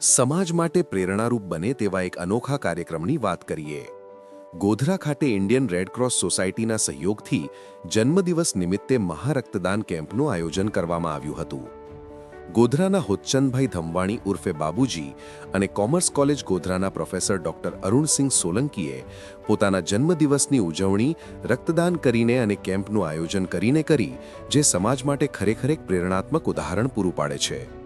સમાજ માટે પ્રેરણારૂપ બને તેવા એક અનોખા કાર્યક્રમની વાત કરીએ. ગોધરા ખાતે ઇન્ડિયન રેડક્રોસ સોસાયટીના સહયોગથી જન્મદિવસ નિમિત્તે મહારક્તદાન કેમ્પનું આયોજન કરવામાં આવ્યું હતું. ગોધરાના હોચ્ચંદભાઈ ધમવાણી ઉર્ફે બાબુજી અને કોમર્સ કોલેજ ગોધરાના પ્રોફેસર ડોક્ટર અરુણસિંહ સોલંકીએ પોતાના જન્મદિવસની ઉજવણી, રક્તદાન કરીને અને કેમ્પનું આયોજન કરીને કરી, જે સમાજ માટે ખરેખર એક પ્રેરણાત્મક ઉદાહરણ પૂરું પાડે છે.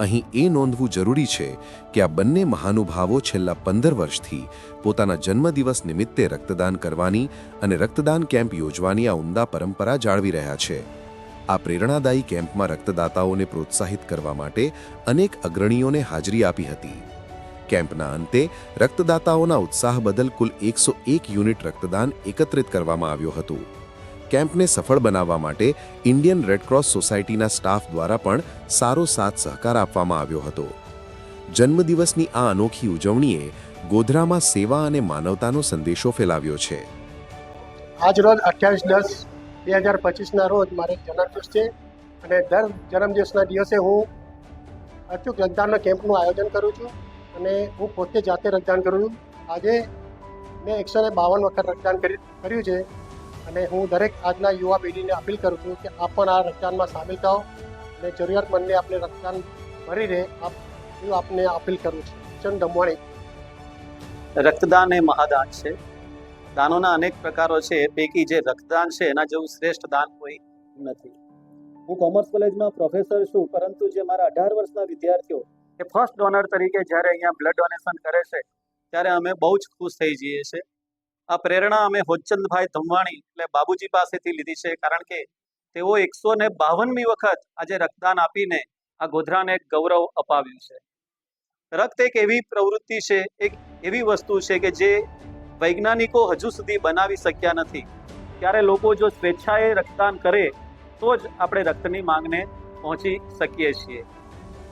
અહીં એ નોંધવું જરૂરી છે કે આ બંને મહાનુભાવો છેલ્લા પંદર વર્ષથી પોતાના જન્મદિવસ નિમિત્તે રક્તદાન કરવાની અને રક્તદાન કેમ્પ યોજવાની આ ઉમદા પરંપરા જાળવી રહ્યા છે. આ પ્રેરણાદાયી કેમ્પમાં રક્તદાતાઓને પ્રોત્સાહિત કરવા માટે અનેક અગ્રણીઓને હાજરી આપી હતી. કેમ્પના અંતે રક્તદાતાઓના ઉત્સાહ બદલ કુલ એકસો એક યુનિટ રક્તદાન એકત્રિત કરવામાં આવ્યું હતું. કેમ્પને સફળ બનાવવા માટે ઇન્ડિયન રેડક્રોસ સોસાયટીના સ્ટાફ દ્વારા પણ સારો સાથ સહકાર આપવામાં આવ્યો હતો. જન્મદિવસની આ અનોખી ઉજવણીએ ગોધરામાં સેવા અને માનવતાનો સંદેશો ફેલાવ્યો છે. આજ રોજ અઠ્યાવીસ દસ બે હજાર પચીસના રોજ મારે જન્મદિવસ છે અને દર જન્મદિવસના દિવસે હું અચૂક રક્તદાનના કેમ્પનું આયોજન કરું છું અને હું પોતે જાતે રક્તદાન કરું છું. આજે મેં એકસો બાવન વખત રક્તદાન કરી, કર્યું છે. અને હું દરેક આજના યુવા પેઢીને અપીલ કરું છું કે આપ પણ આ રક્તદાનમાં સામેલ થાઓ અને જરૂરિયાતમંદને આપણે રક્તદાન ભરી રહે આપ એવું આપને અપીલ કરું છું. ચંદ દમવાણી. રક્તદાન એ મહાદાન છે. દાનોના અનેક પ્રકારો છે એ પૈકી જે રક્તદાન છે એના જેવું શ્રેષ્ઠ દાન કોઈ નથી. હું કોમર્સ કોલેજમાં પ્રોફેસર છું પરંતુ જે મારા અઢાર વર્ષના વિદ્યાર્થીઓ એ ફર્સ્ટ ડોનર તરીકે જ્યારે અહીંયા બ્લડ ડોનેશન કરે છે ત્યારે અમે બહુ જ ખુશ થઈ જઈએ છીએ. આ પ્રેરણા અમે હોચંદભાઈ ધમવાણી એટલે બાબુજી પાસેથી લીધી છે, કારણ કે તેઓ એકસો ને બાવનમી વખત આજે રક્તદાન આપીને આ ગોધરાને ગૌરવ અપાવ્યું છે. રક્ત એક એવી પ્રવૃત્તિ છે, એક એવી વસ્તુ છે કે જે વૈજ્ઞાનિકો હજુ સુધી બનાવી શક્યા નથી. ત્યારે લોકો જો સ્વેચ્છાએ રક્તદાન કરે, તો જ આપણે રક્તની માંગને પહોંચી શકીએ છીએ.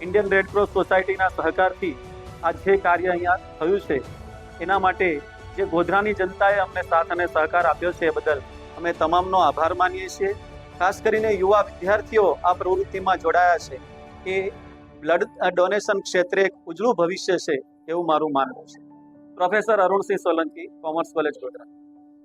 ઇન્ડિયન રેડક્રોસ સોસાયટીના સહકારથી આ જે કાર્ય અહીંયા થયું છે, એના માટે જે ગોધરાની જનતાએ અમને સાથ અને સહકાર આપ્યો છે એ બદલ અમે તમામનો આભાર માનીએ છીએ. ખાસ કરીને યુવા વિદ્યાર્થીઓ આ પ્રવૃત્તિમાં જોડાયા છે એ બ્લડ ડોનેશન ક્ષેત્રે એક ઉજળું ભવિષ્ય છે એવું મારું માનવું છે. Professor Arunsinh Solanki, commerce college Godhra.